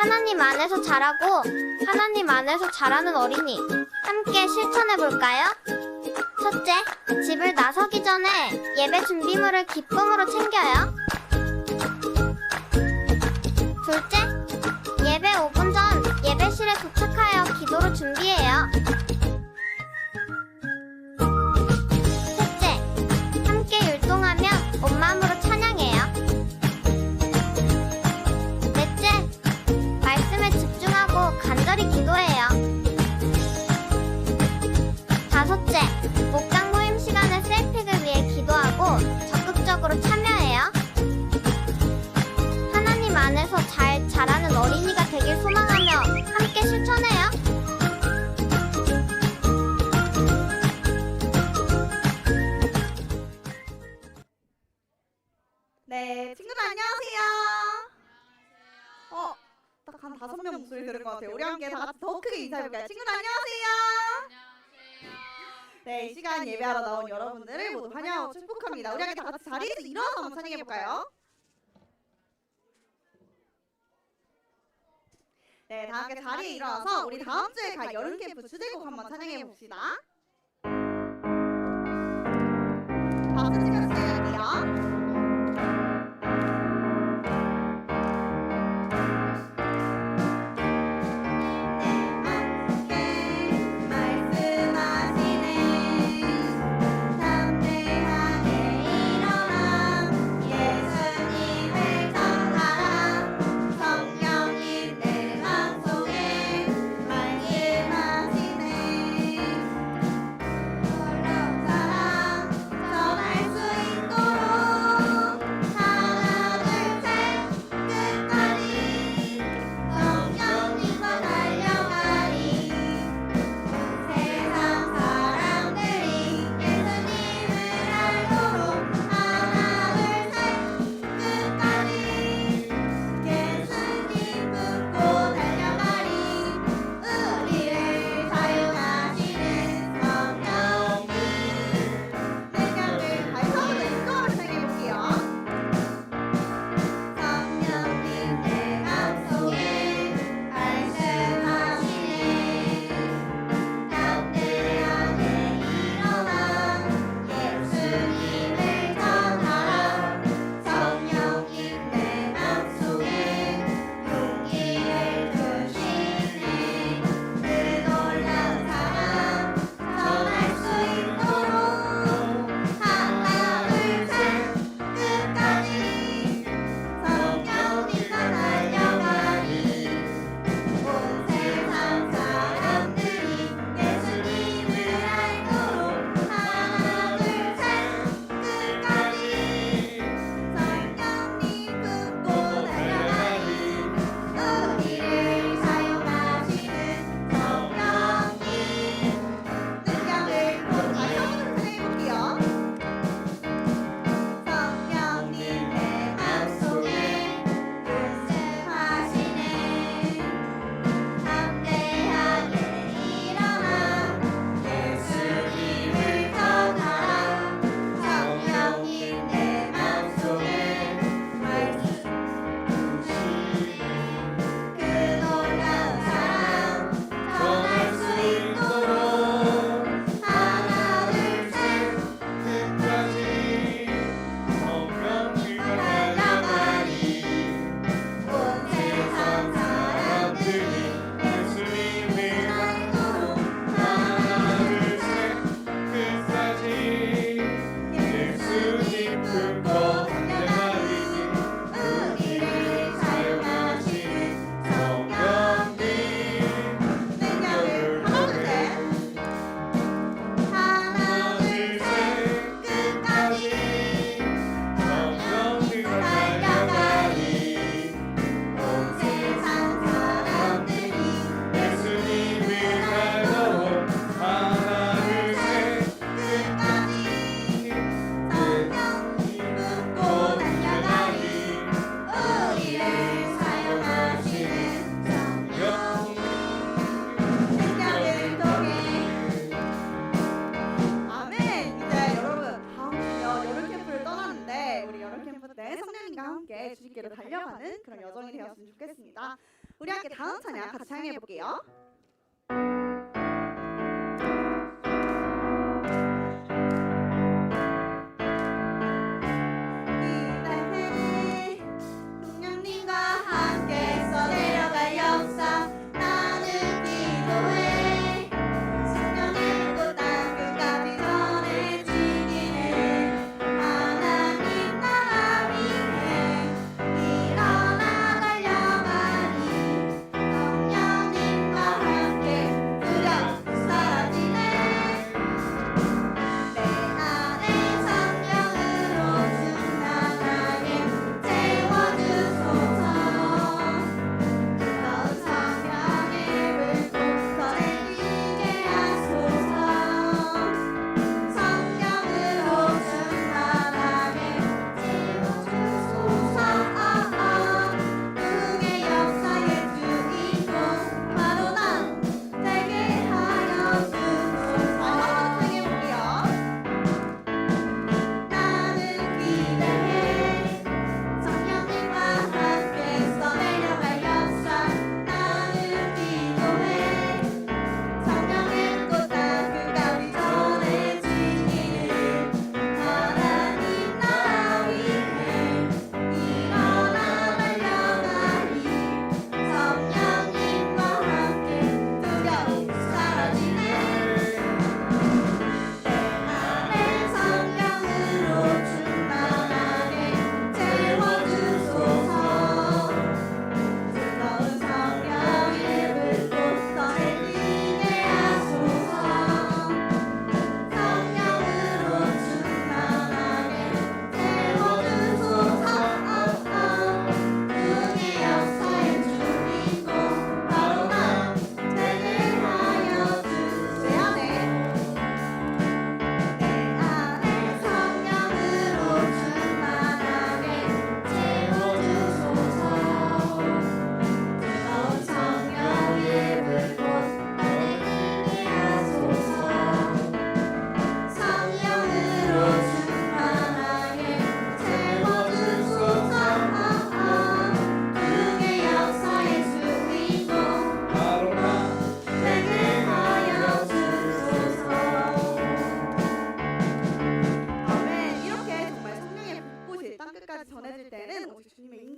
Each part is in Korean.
하나님 안에서 자라고 하나님 안에서 자라는 어린이 함께 실천해 볼까요? 첫째, 집을 나서기 전에 예배 준비물을 기쁨으로 챙겨요. 네, 친구들 안녕하세요. 어, 딱 한 다섯 명 목소리 들은 것 같아요. 우리 함께 다 같이 더 크게 인사해볼까요? 친구들 안녕하세요. 네, 이 시간 예배하러 나온 여러분들을 모두 환영하고 축복합니다. 우리 함께 다 같이 자리에서 일어나서 한번 찬양해볼까요? 네, 다 함께 자리에 일어나서 우리 다음 주에 갈 여름 캠프 주제곡 한번 찬양해봅시다. 해볼게요.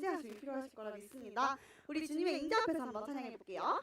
인쇄하실 필요하실 거라 믿습니다. 우리 주님의 인자 앞에서 한번 찬양해 볼게요.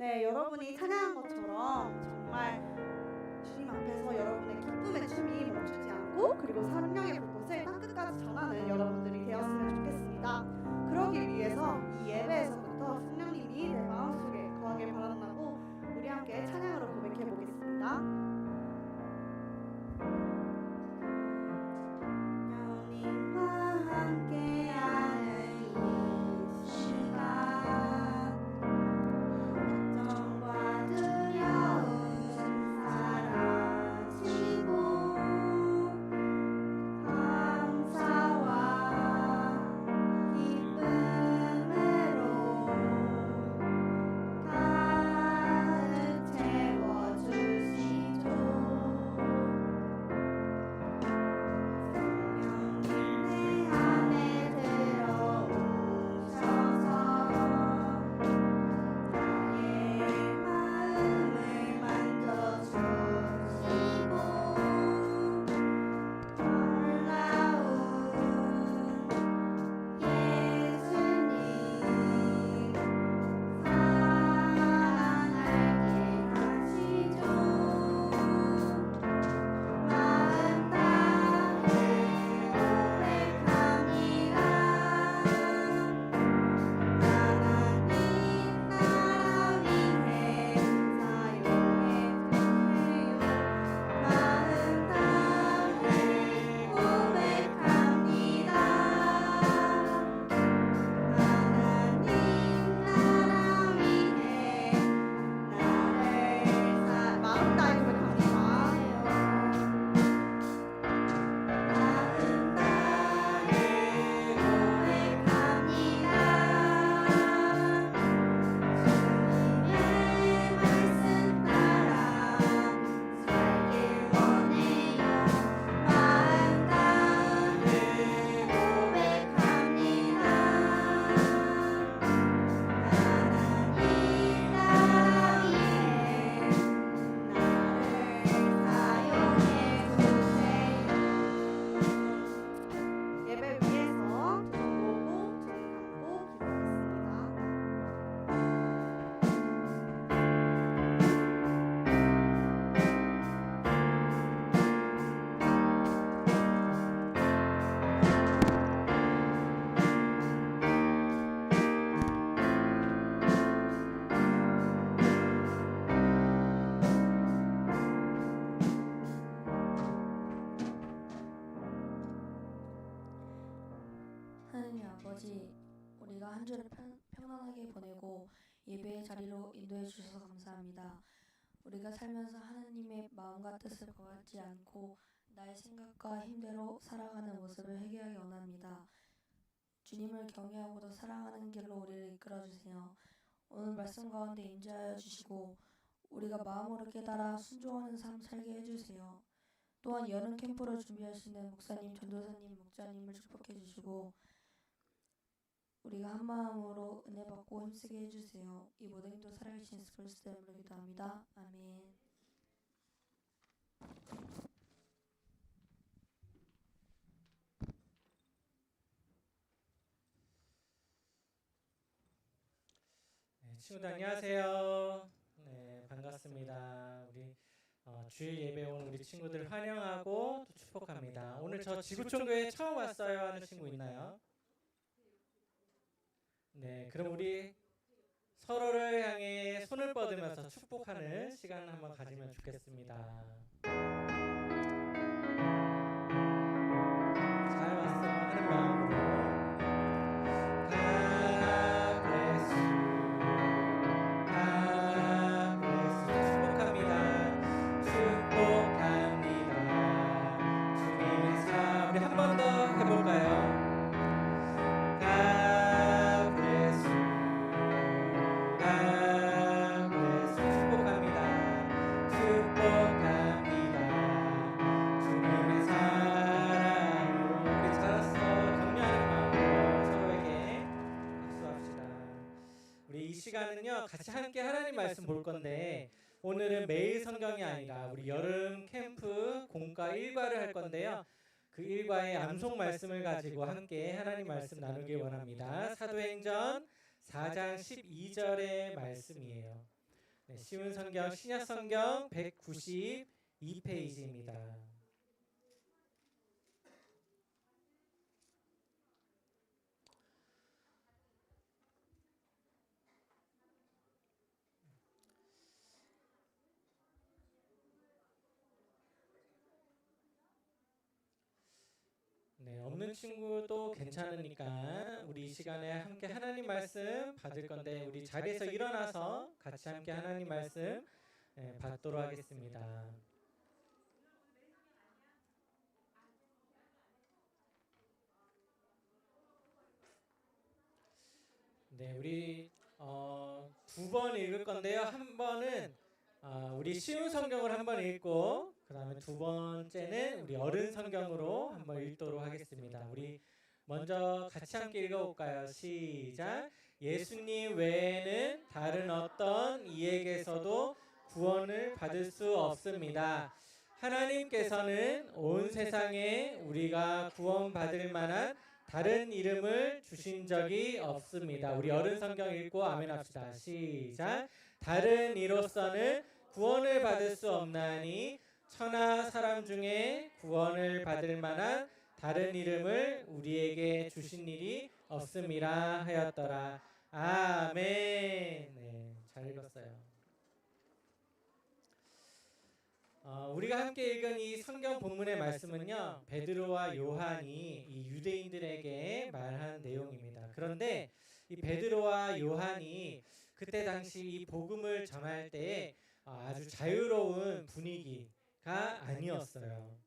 네, 여러분이 찬양한 것처럼 정말 주님 앞에서 여러분의 기쁨의 춤이 멈추지 않고 그리고 성령의 불꽃을 땅끝까지 전하는 여러분들이 되었으면 좋겠습니다. 그러기 위해서 이 예배에서부터 성령님이 내 마음속에 거하길 바란다고 우리 함께 찬양으로 고백해 보겠습니다. 예배의 자리로 인도해 주셔서 감사합니다. 우리가 살면서 하느님의 마음과 뜻을 거하지 않고 나의 생각과 힘대로 살아가는 모습을 회개하기 원합니다. 주님을 경외하고도 사랑하는 길로 우리를 이끌어 주세요. 오늘 말씀 가운데 임재하여 주시고 우리가 마음으로 깨달아 순종하는 삶 살게 해주세요. 또한 여름 캠프로 준비하시는 목사님, 전도사님, 목자님을 축복해 주시고 우리가 한 마음으로 은혜 받고 힘쓰게 해주세요. 이 모든 힘도 살아계신 예수 그리스도 이름으로 기도합니다. 아멘. 네, 친구들 안녕하세요. 네, 반갑습니다. 우리 어, 주일 예배 온 우리 친구들 환영하고 또 축복합니다. 오늘 저 지구촌 교회 처음 왔어요 하는 친구 있나요? 네, 그럼 우리 서로를 향해 손을 뻗으면서 축복하는 시간을 한번 가지면 좋겠습니다. 같이 함께 하나님 말씀 볼 건데 오늘은 매일 성경이 아니라 우리 여름 캠프 공과 일과를 할 건데요. 그 일과의 암송 말씀을 가지고 함께 하나님 말씀 나누길 원합니다. 사도행전 4장 12절의 말씀이에요. 네, 쉬운 성경 신약 성경 192페이지입니다. 네, 없는 친구도 괜찮으니까 우리 이 시간에 함께 하나님 말씀 받을 건데 우리 자리에서 일어나서 같이 함께 하나님 말씀 예, 받도록 하겠습니다. 네, 우리 어, 두 번 읽을 건데요. 한 번은 아, 우리 쉬운 성경을 한번 읽고 그 다음에 두 번째는 우리 어른 성경으로 한번 읽도록 하겠습니다. 우리 먼저 같이 함께 읽어볼까요? 시작. 예수님 외에는 다른 어떤 이에게서도 구원을 받을 수 없습니다. 하나님께서는 온 세상에 우리가 구원받을 만한 다른 이름을 주신 적이 없습니다. 우리 어른 성경 읽고 아멘 합시다. 시작. 다른 이로서는 구원을 받을 수 없나니 천하 사람 중에 구원을 받을 만한 다른 이름을 우리에게 주신 일이 없음이라 하였더라. 아멘. 네, 잘 읽었어요. 어, 우리가 함께 읽은 이 성경 본문의 말씀은요 베드로와 요한이 이 유대인들에게 말한 내용입니다. 그런데 이 베드로와 요한이 그때 당시 이 복음을 전할 때에 어, 아주 자유로운 분위기가 아니었어요.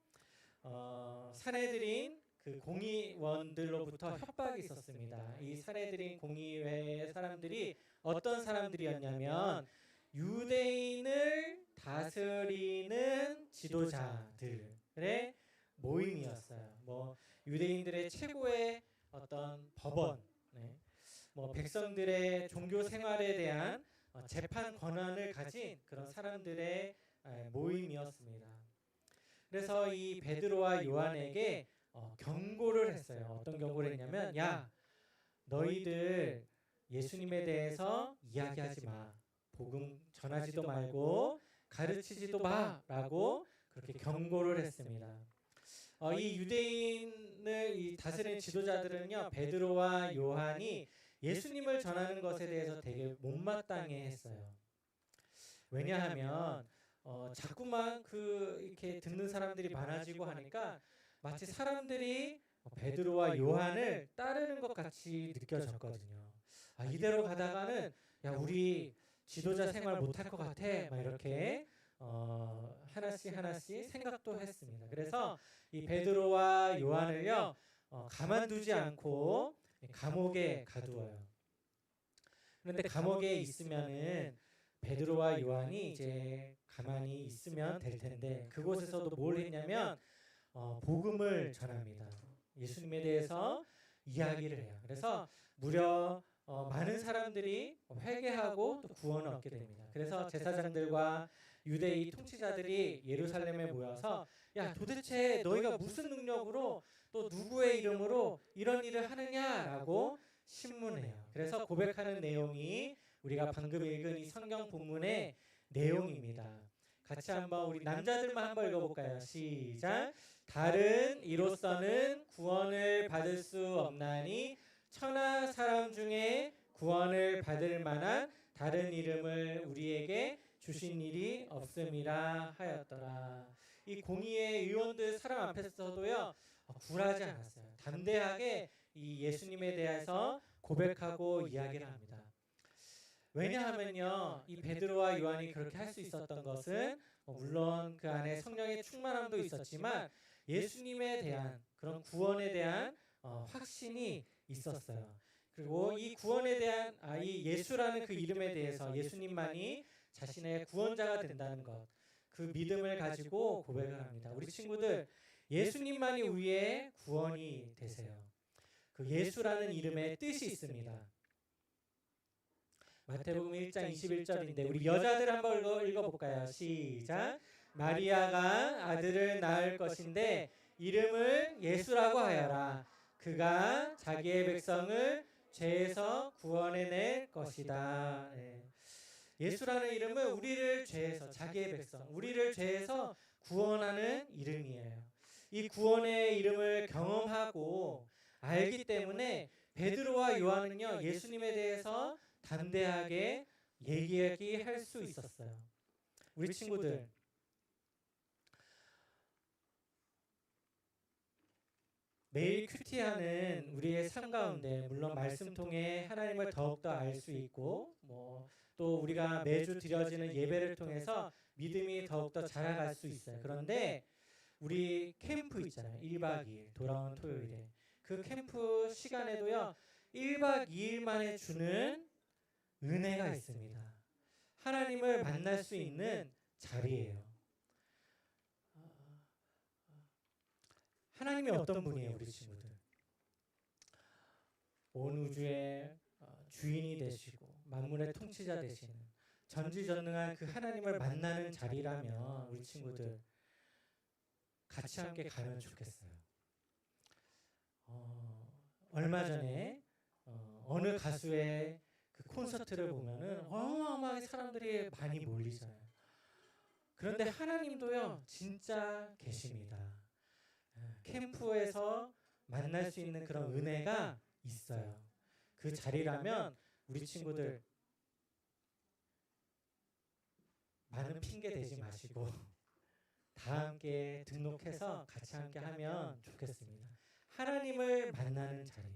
어, 사내들인 그 공의원들로부터 협박이 있었습니다. 이 사내들인 공의회 사람들이 어떤 사람들이었냐면 유대인을 다스리는 지도자들의 모임이었어요. 뭐 유대인들의 최고의 어떤 법원, 네. 뭐 백성들의 종교 생활에 대한 어, 재판 권한을 가진 그런 사람들의 에, 모임이었습니다. 그래서 이 베드로와 요한에게 어, 경고를 했어요. 어떤 경고를 했냐면, 야, 너희들 예수님에 대해서 이야기하지 마. 복음 전하지도 말고 가르치지도 마라고 그렇게 경고를 했습니다. 어, 이 유대인을 이 다스리는 지도자들은요 베드로와 요한이 예수님을 전하는 것에 대해서 되게 못마땅해 했어요. 왜냐하면 어, 자꾸만 그 이렇게 듣는 사람들이 많아지고 하니까 마치 사람들이 베드로와 요한을 따르는 것 같이 느껴졌거든요. 아, 이대로 가다가는 야 우리 지도자 생활 못할 것 같아. 막 이렇게 어, 하나씩 하나씩 생각도 했습니다. 그래서 이 베드로와 요한을요 어, 가만두지 않고 감옥에 가두어요. 그런데 감옥에 있으면은 베드로와 요한이 이제 가만히 있으면 될 텐데 그곳에서도 뭘 했냐면 어, 복음을 전합니다. 예수님에 대해서 이야기를 해요. 그래서 무려 어, 많은 사람들이 회개하고 또 구원을 얻게 됩니다. 그래서 제사장들과 유대의 통치자들이 예루살렘에 모여서 야 도대체 너희가 무슨 능력으로 또 누구의 이름으로 이런 일을 하느냐라고 신문해요. 그래서 고백하는 내용이 우리가 방금 읽은 이 성경 본문의 내용입니다. 같이 한번 우리 남자들만 한번 읽어볼까요? 시작. 다른 이로서는 구원을 받을 수 없나니 천하 사람 중에 구원을 받을 만한 다른 이름을 우리에게 주신 일이 없음이라 하였더라. 이 공의의 의원들 사람 앞에서도요 어, 굴하지 않았어요. 담대하게 이 예수님에 대해서 고백하고 이야기를 합니다. 왜냐하면요, 이 베드로와 요한이 그렇게 할 수 있었던 것은 어, 물론 그 안에 성령의 충만함도 있었지만 예수님에 대한 그런 구원에 대한 어, 확신이 있었어요. 그리고 이 구원에 대한 아, 이 예수라는 그 이름에 대해서 예수님만이 자신의 구원자가 된다는 것, 그 믿음을 가지고 고백을 합니다. 우리 친구들 예수님만이 우리의 구원이 되세요. 그 예수라는 이름의 뜻이 있습니다. 마태복음 1장 21절인데 우리 여자들 한번 읽어, 읽어 볼까요? 시작. 마리아가 아들을 낳을 것인데 이름을 예수라고 하여라. 그가 자기의 백성을 죄에서 구원해낼 것이다. 네. 예수라는 이름은 우리를 죄에서 자기의 백성, 우리를 죄에서 구원하는 이름이에요. 이 구원의 이름을 경험하고 알기 때문에 베드로와 요한은요 예수님에 대해서 담대하게 얘기할 수 있었어요. 우리 친구들 매일 큐티하는 우리의 삶 가운데 물론 말씀 통해 하나님을 더욱더 알 수 있고 뭐 또 우리가 매주 드려지는 예배를 통해서 믿음이 더욱더 자라갈 수 있어요. 그런데 우리 캠프 있잖아요. 1박 2일 돌아온 토요일에 그 캠프 시간에도요. 1박 2일 만에 주는 은혜가 있습니다. 하나님을 만날 수 있는 자리예요. 하나님이 어떤 분이에요, 우리 친구들? 온 우주의 어, 주인이 되시고 만물의 통치자 되시는 전지전능한 그 하나님을 만나는 자리라면 우리 친구들 같이 함께 가면 좋겠어요. 어, 얼마 전에 어, 어느 가수의 그 콘서트를 보면은 어마어마하게 사람들이 많이 몰리잖아요. 그런데 하나님도요 진짜 계십니다. 예, 캠프에서 만날 수 있는 그런 은혜가 있어요. 그 자리라면 우리 친구들 많은 핑계 대지 마시고 다 함께 등록해서 같이 함께 하면 좋겠습니다. 하나님을 만나는 자리,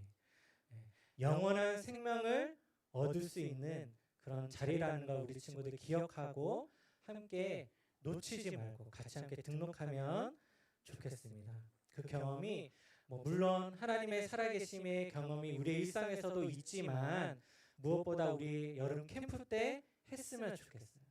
예, 영원한 생명을 얻을 수 있는 그런 자리라는 걸 우리 친구들이 기억하고 함께 놓치지 말고 같이 함께 등록하면 좋겠습니다. 그 경험이 뭐 물론 하나님의 살아계심의 경험이 우리의 일상에서도 있지만 무엇보다 우리 여름 캠프 때 했으면 좋겠어요.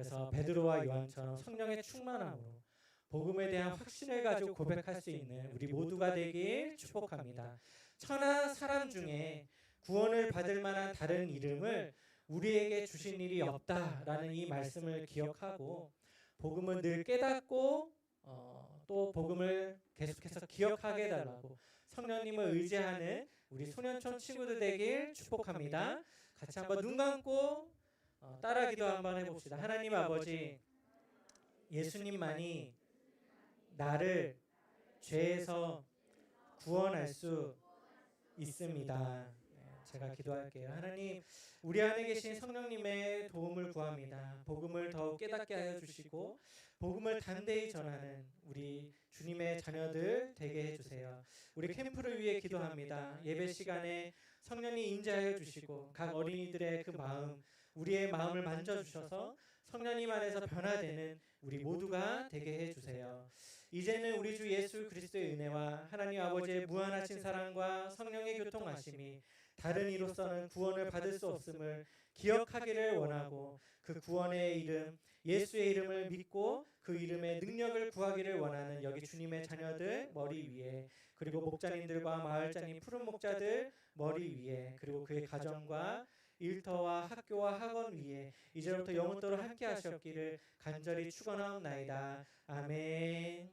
예, 그래서 베드로와 요한처럼 성령의 충만함으로 복음에 대한 확신을 가지고 고백할 수 있는 우리 모두가 되길 축복합니다. 천하 사람 중에 구원을 받을 만한 다른 이름을 우리에게 주신 일이 없다라는 이 말씀을 기억하고 복음을 늘 깨닫고 어, 또 복음을 계속해서 기억하게 해달라고 성령님을 의지하는 우리 소년촌 친구들 되길 축복합니다. 같이 한번 눈 감고 어, 따라기도 한번 해봅시다. 하나님 아버지 예수님만이 나를 죄에서 구원할 수 있습니다. 네, 제가 기도할게요. 하나님, 우리 안에 계신 성령님의 도움을 구합니다. 복음을 더욱 깨닫게 하여 주시고 복음을 담대히 전하는 우리 주님의 자녀들 되게 해 주세요. 우리 캠프를 위해 기도합니다. 예배 시간에 성령이 임재하여 주시고 각 어린이들의 그 마음, 우리의 마음을 만져 주셔서 성령님 안에서 변화되는 우리 모두가 되게 해 주세요. 이제는 우리 주 예수 그리스도의 은혜와 하나님 아버지의 무한하신 사랑과 성령의 교통하심이 다른 이로서는 구원을 받을 수 없음을 기억하기를 원하고 그 구원의 이름 예수의 이름을 믿고 그 이름의 능력을 구하기를 원하는 여기 주님의 자녀들 머리 위에 그리고 목자님들과 마을장님 푸른 목자들 머리 위에 그리고 그의 가정과 일터와 학교와 학원 위에 이제부터 영원토록 함께 하셨기를 간절히 축원하옵나이다. 아멘.